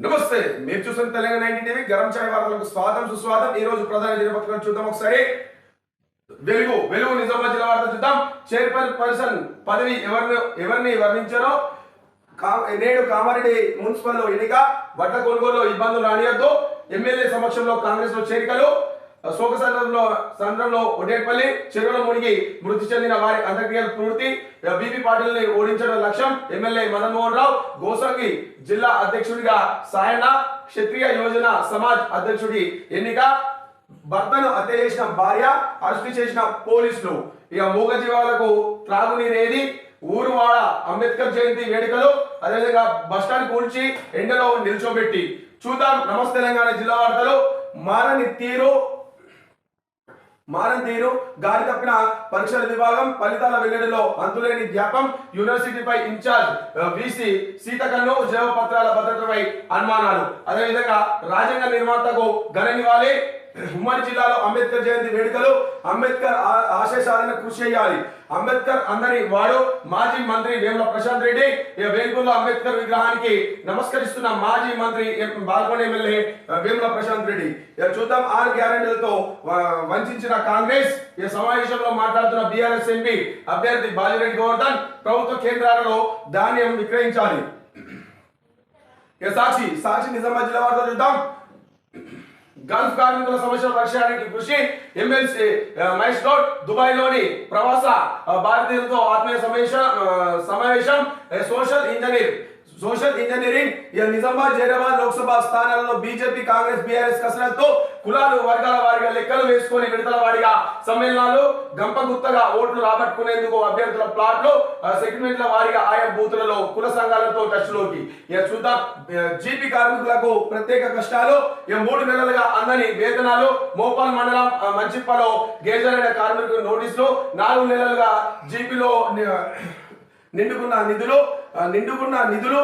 నమస్తే మీరు చూసిన తెలంగాణ నైన్టీ టీవీ గరం చాయ్ వార్తలకు స్వాగతం సుస్వాగతం. ఈ రోజు ప్రధాన దినపత్రికలు చూద్దాం ఒకసారి. వెలుగు వెలుగు నిజామాబాద్ జిల్లా వార్త చూద్దాం. చైర్పర్ పర్సన్ పదవి ఎవరిని ఎవరిని వర్ణించారో? కా- నేడు కామారెడ్డి మున్సిపల్ ఎన్నిక. బట్ట కొనుగోలు ఇబ్బందులు రానియొద్దు. ఎమ్మెల్యే సమక్షంలో కాంగ్రెస్లో చేరికలు. శోక సందర్భంలో సందర్భంలో ఒడేపల్లి చెరువులో మునిగి మృతి చెందిన వారి అంత్యక్రియలు పూర్తి. బీపీ పాటిల్ని ఓడించడం లక్ష్యం ఎమ్మెల్యే మదన్మోహన్ రావు. గోసంగి జిల్లా అధ్యక్షుడిగా సాయన క్షత్రియ యోజన సమాజ్ అధ్యక్షుడి ఎన్నిక. భర్తను హత్య చేసిన భార్య అరెస్టు చేసిన పోలీసులు. ఇక మూగజీవాలకు త్రాగునీరేది. ఊరువాడ అంబేద్కర్ జయంతి వేడుకలు. అదేవిధంగా బస్టాండ్ కూల్చి ఎండలో నిల్చోబెట్టి. చూద్దాం. నమస్తే తెలంగాణ జిల్లా వార్తలు. మారని తీరు. మారం తీరు. గాడి తప్పిన పరీక్షల విభాగం ఫలితాల వెల్లడిలో అంతులేని జ్ఞాపం. యూనివర్సిటీపై ఇన్ఛార్జ్ బీసీ సీతకన్ను జైవపత్రాల భద్రతపై అనుమానాలు. అదేవిధంగా రాజ్యాంగ నిర్మాతకు ఘన నివాళి. ఉమ్మడి జిల్లాలో అంబేద్కర్ జయంతి వేడుకలు అంబేద్కర్ ఆశేషాలను కృషి చేయాలి. అంబేద్కర్ అందరి వాడు మాజీ మంత్రి వేముల ప్రశాంత్ రెడ్డి వేల్పూర్లో అంబేద్కర్ విగ్రహానికి నమస్కరిస్తున్న మాజీ మంత్రి బాల్కొండ ఎమ్మెల్యే వేముల ప్రశాంత్ రెడ్డి. చూద్దాం ఆరు గ్యారెంటీలతో వంచిన కాంగ్రెస్ ఈ సమావేశంలో మాట్లాడుతున్న బీఆర్ఎస్ ఎంపీ అభ్యర్థి బాలిరెడ్డి గోవర్ధన్ ప్రభుత్వ కేంద్రాలలో ధాన్యం విక్రయించాలి. సాక్షి సాక్షి నిజామాబాద్ జిల్లా వార్త చూద్దాం. గల్ఫ్ కార్మికుల సమస్యల పరిష్కారానికి కృషి ఎమ్మెల్సీ మహేష్ గౌడ్ దుబాయ్ లోని ప్రవాస ఆ, భారతీయులతో ఆత్మీయ సమావేశం ఆ, సమావేశం ఏ, సోషల్ ఇంజనీర్ సోషల్ ఇంజనీరింగ్ ఇక నిజామాబాద్ జైరాబాద్ లోక్సభ స్థానాలలో బీజేపీ కాంగ్రెస్ బీఆర్ఎస్ కసరత్తు కులాలు వర్గాల వారిగా లెక్కలు వేసుకొని విడతల వాడిగా సమ్మేళనాలు గంప గుత్తగా ఓట్లు రాబట్టుకునేందుకు అభ్యర్థుల ప్లాట్లు ఆ, సెగ్మెంట్ల వారిగా ఆయా బూతులలో కుల సంఘాలతో టచ్లోకి ఇక చూద్దాం జీపీ కార్మికులకు ప్రత్యేక కష్టాలు ఇక మూడు నెలలుగా అందని వేతనాలు మోపాల్ మండలం మంచిప్పలో గేజరైన కార్మికులు నోటీసులు నాలుగు నెలలుగా జీపీలో నిండుకున్న నిధులు నిండుకున్న నిధులు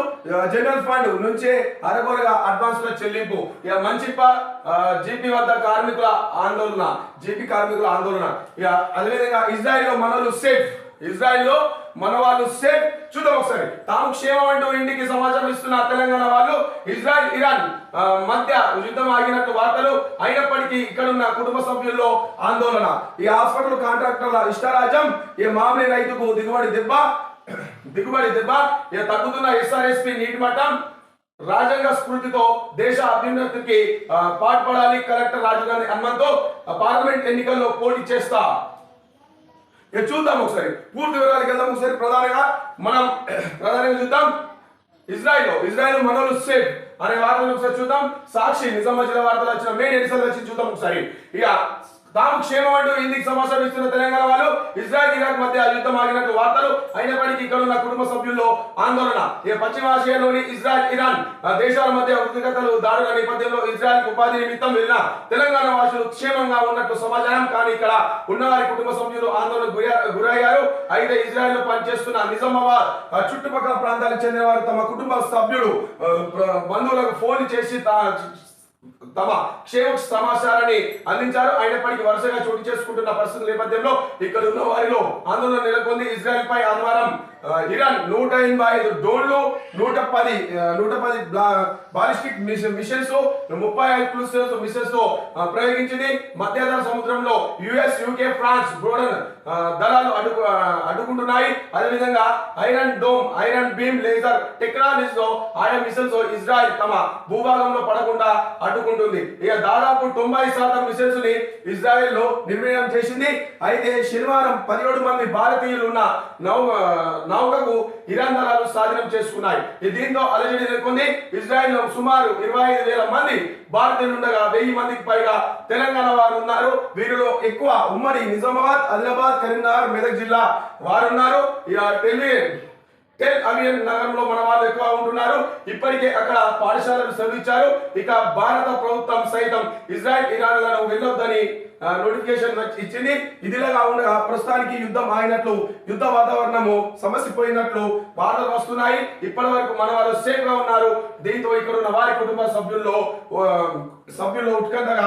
జనరల్ ఫండ్ నుంచే అరకొరగా అడ్వాన్స్ల చెల్లింపు. ఇక మంచిప్ప జీపీ వద్ద కార్మికుల ఆందోళన జీపీ కార్మికుల ఆందోళన. ఇక అదేవిధంగా ఇజ్రాయిల్లో మనలు సేఫ్ ఇజ్రాయిల్లో మన వాళ్ళు సేఫ్ చూద్దాం ఒకసారి. తాము క్షేమం అంటూ ఇంటికి సమాచారం ఇస్తున్న తెలంగాణ వాళ్ళు ఇజ్రాయెల్ ఇరాన్ మధ్య యుద్ధం ఆగినట్టు వార్తలు అయినప్పటికీ ఇక్కడున్న కుటుంబ సభ్యుల్లో ఆందోళన. ఈ హాస్పిటల్ కాంట్రాక్టర్ల ఇష్టరాజ్యం ఈ మామిడి రైతుకు దిగుబడి దెబ్బ దిగుబడి దెబ్బ ఇక తగ్గుతున్న ఎస్ఆర్ఎస్పి నీటి మట్టం రాజ్యాంగ స్ఫూర్తితో దేశ అభ్యున్నతికి పాటుపడాలి కలెక్టర్ రాజీవ్ గాంధీ హనుమంతో. పార్లమెంట్ ఎన్నికల్లో పోటీ చేస్తా. ఇక చూద్దాం ఒకసారి. పూర్తి వివరాలకు వెళ్దాం ఒకసారి ప్రధానంగా. మనం ప్రధానంగా చూద్దాం. ఇజ్రాయెల్ ఇజ్రాయెల్ మనోలు సేఫ్ అనే వార్తలు ఒకసారి చూద్దాం. సాక్షి నిజామాబాద్ జిల్లా వార్తలు వచ్చిన మెయిన్ ఎడిషన్ వచ్చి చూద్దాం ఒకసారి. ఇక తాము క్షేమం అంటూ ఇందుకు సమాచారం ఇస్తున్న తెలంగాణ వాళ్ళు ఇజ్రాయల్ ఇరాక్ మధ్య యుద్ధం ఆగినట్టు వార్తలు అయినప్పటికీ ఇక్కడ ఉన్న కుటుంబ సభ్యుల్లో ఆందోళన. ఈ పశ్చిమ ఆసియాలోని ఇజ్రాయెల్ ఇరాన్ దేశాల మధ్య ఉద్రిక్తతలు దాడుల నేపథ్యంలో ఇజ్రాయల్ ఉపాధి నిమిత్తం వెళ్ళిన తెలంగాణ వాసులు క్షేమంగా ఉన్నట్టు సమాచారం. కానీ ఇక్కడ ఉన్నవారి కుటుంబ సభ్యులు ఆందోళన గురయ్యారు. అయితే ఇజ్రాయెల్లో పనిచేస్తున్న నిజామాబాద్ చుట్టుపక్కల ప్రాంతాలకు చెందిన వారు తమ కుటుంబ సభ్యుడు బంధువులకు ఫోన్ చేసి తమ క్షేమ సమాచారాన్ని అందించారు. అయినప్పటికీ వరుసగా చోటు చేసుకుంటున్న పరిస్థితుల నేపథ్యంలో ఇక్కడ ఉన్న వారిలో ఆందోళన నెలకొంది. ఇజ్రాయెల్ పై ఆదివారం ఇరాన్ నూట ఎనభై ఐదు డ్రోన్లు నూట పది నూట పది బాలిస్టిక్ మిషన్ మిషన్స్ ముప్పై ఐదు క్రూసర్స్ మిషన్స్తో ప్రయోగించింది మధ్యధర సముద్రంలో యుఎస్ యూకే ఫ్రాన్స్ బ్రోడన్ దళాలు అడ్డు uh, అడ్డుకుంటున్నాయి. అదేవిధంగా iron dome iron beam laser technologies ఆయా మిషన్స్ ఇజ్రాయెల్ తమ భూభాగంలో పడకుండా అడ్డుకుంటుంది. ఇక దాదాపు తొంభై శాతం మిషన్స్ని ఇజ్రాయెల్లో నిర్వీర్యం చేసింది. అయితే శనివారం పదిహేడు మంది భారతీయులు ఉన్న నౌ నౌకకు ఇరాన్ దళాలు స్వాధీనం చేసుకున్నాయి. దీంతో అలజడి నెలకొంది. ఇజ్రాయెల్లో సుమారు ఇరవై ఐదు వేల మంది భారతీయులు ఉండగా వెయ్యి మందికి పైగా తెలంగాణ వారు ఉన్నారు. వీరిలో ఎక్కువ ఉమ్మడి నిజామాబాద్ ఆదిలాబాద్ కరీంనగర్ మెదక్ జిల్లా వారు ఉన్నారు. ఇక టెల్ అవియన్ నగరంలో మన వాళ్ళు ఎక్కువ ఉంటున్నారు. ఇప్పటికే అక్కడ పాఠశాలలు చదివించారు ఇక భారత ప్రభుత్వం సైతం ఇజ్రాయెల్ ఇరాన్లను వెళ్ళొద్దని నోటిఫికేషన్ ఇచ్చింది. ఇదిలాగా ఉండగా ప్రస్తుతానికి యుద్ధం ఆగినట్లు యుద్ధ వాతావరణము సమస్యపోయినట్లు వార్తలు వస్తున్నాయి. ఇప్పటి వరకు మన వాళ్ళు సేఫ్గా ఉన్నారు. దీంతో ఇక్కడ ఉన్న వారి కుటుంబ సభ్యుల్లో సభ్యుల్లో ఉత్కంఠగా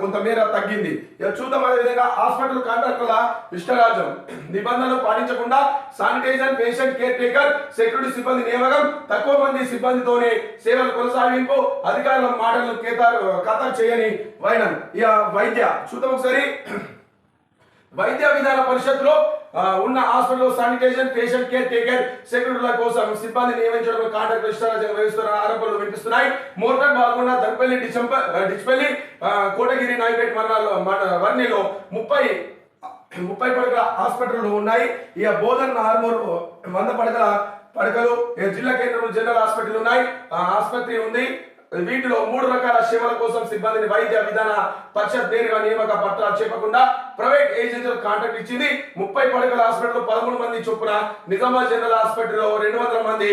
కొంతమేర తగ్గింది. ఇక చూద్దాం అదే విధంగా హాస్పిటల్ కాంట్రాక్టుల ఇష్టరాజ్యం నిబంధనలు పాటించకుండా sanitizer patient care taker security సిబ్బంది నియామకం తక్కువ మంది సిబ్బందితోనే సేవలు కొనసాగింపు అధికారుల మాటలను కేతారు ఖతారు చేయని వైనం. ఇక వైద్య చూద్దాం ఒకసారి వైద్య విధాన పరిషత్లో ఉన్న హాస్పిటల్లో శానిటైజేషన్ పేషెంట్ కేర్ టేకర్ సెక్యూరిటీల కోసం సిబ్బంది నియమించడం కాంట్రాక్ట్ ఇష్టారాజ్యంగా వ్యవహరిస్తున్న ఆరోపణలు వినిపిస్తున్నాయి. మోర్టన్ బాల్కొండ దంపల్లి డిచంప డిచ్పల్లి కోటగిరి నాయపేట మరణాల్లో వర్ణిలో ముప్పై ముప్పై పడకల హాస్పిటల్లు ఉన్నాయి. ఇక బోధన్ ఆర్మూర్ వంద పడకల పడకలు జిల్లా కేంద్రంలో జనరల్ హాస్పిటల్ ఉన్నాయి. ఆసుపత్రి ఉంది. వీటిలో మూడు రకాల సేవల కోసం సిబ్బందిని వైద్య విధాన పరిషత్ నేరుగా నియామక పత్రాలు చెప్పకుండా ప్రైవేట్ ఏజెన్సీలకు కాంట్రాక్ట్ ఇచ్చింది. ముప్పై పడకల హాస్పిటల్ పదమూడు మంది చొప్పున నిజామాబాద్ జనరల్ హాస్పిటల్లో రెండు వందల మంది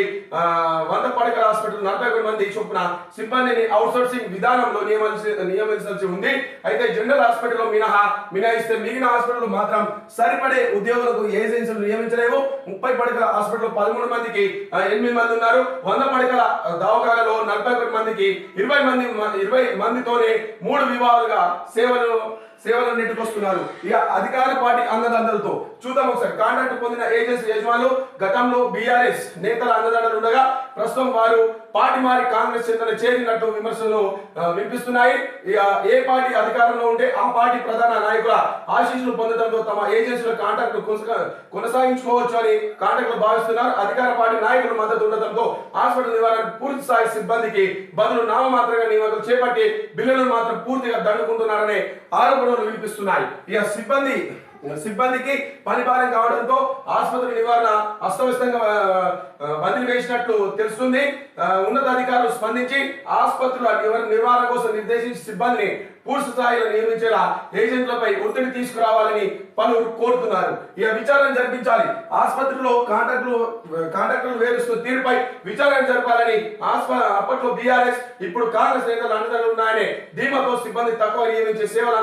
వంద పడకల హాస్పిటల్ నలభై ఒకటి మంది చొప్పున సిబ్బందిని అవుట్సోర్సింగ్ విధానంలో నియమించి నియమించాల్సి ఉంది. అయితే జనరల్ హాస్పిటల్లో మినహా మినహాయిస్తే మిగిలిన హాస్పిటల్ మాత్రం సరిపడే ఉద్యోగులకు ఏజెన్సీలు నియమించలేవు. ముప్పై పడకల హాస్పిటల్ పదమూడు మందికి ఎనిమిది మంది ఉన్నారు. వంద పడకల దవాఖానలో నలభై ఒకటి మందికి ఇరవై మంది ఇరవై మందితోనే మూడు విభాగాలుగా సేవలు సేవలు నెట్టుకొస్తున్నారు ఇక అధికార పార్టీ అంగదండలతో చూద్దాం ఒకసారి. కాంట్రాక్ట్ పొందిన ఏజెన్సీ యజమానులు గతంలో బీఆర్ఎస్ నేతల అంగదండలు ఉండగా ప్రస్తుతం వారు పార్టీ మారి కాంగ్రెస్ చెందిన చేరినట్టు విమర్శలు వినిపిస్తున్నాయి. ఇక ఏ పార్టీ అధికారంలో ఉంటే ఆ పార్టీ ప్రధాన నాయకుల ఆశీస్సులు పొందడంతో తమ ఏజెన్సీల కాంటాక్ట్ కొనసాగించుకోవచ్చు అని కాంటాక్ట్లు భావిస్తున్నారు. అధికార పార్టీ నాయకుల మద్దతు ఉండటంతో హాస్పిటల్ నివారణ పూర్తి స్థాయి సిబ్బందికి బదులు నామమాత్రంగా నియమకులు చేపట్టి బిల్లులను మాత్రం పూర్తిగా దండుకుంటున్నారనే ఆరోపణలు వినిపిస్తున్నాయి. ఇక సిబ్బంది సిబ్బందికి పని భారం కావడంతో ఆసుపత్రి నివారణ అస్తవ్యస్తంగా ఆ, బదిలీ వేసినట్లు తెలుస్తుంది. ఉన్నతాధికారులు స్పందించి ఆసుపత్రుల నిర్వహణ కోసం నిర్దేశించి సిబ్బందిని పూర్తి స్థాయిలో నియమించేలా ఏజెంట్లపై ఒత్తిడి తీసుకురావాలని పలువురు కోరుతున్నారు. ఇక విచారణ జరిపించాలి. ఆసుపత్రిలో కాంట్రాక్టులు కాంట్రాక్టులు వేరుస్తూ తీరుపై విచారణ జరపాలని ఆస్ప అప్పట్లో బీఆర్ఎస్ ఇప్పుడు కాంగ్రెస్ నేతలు అండదండలు ఉన్నాయని ధీమాతో సిబ్బంది తక్కువ నియమించే సేవలు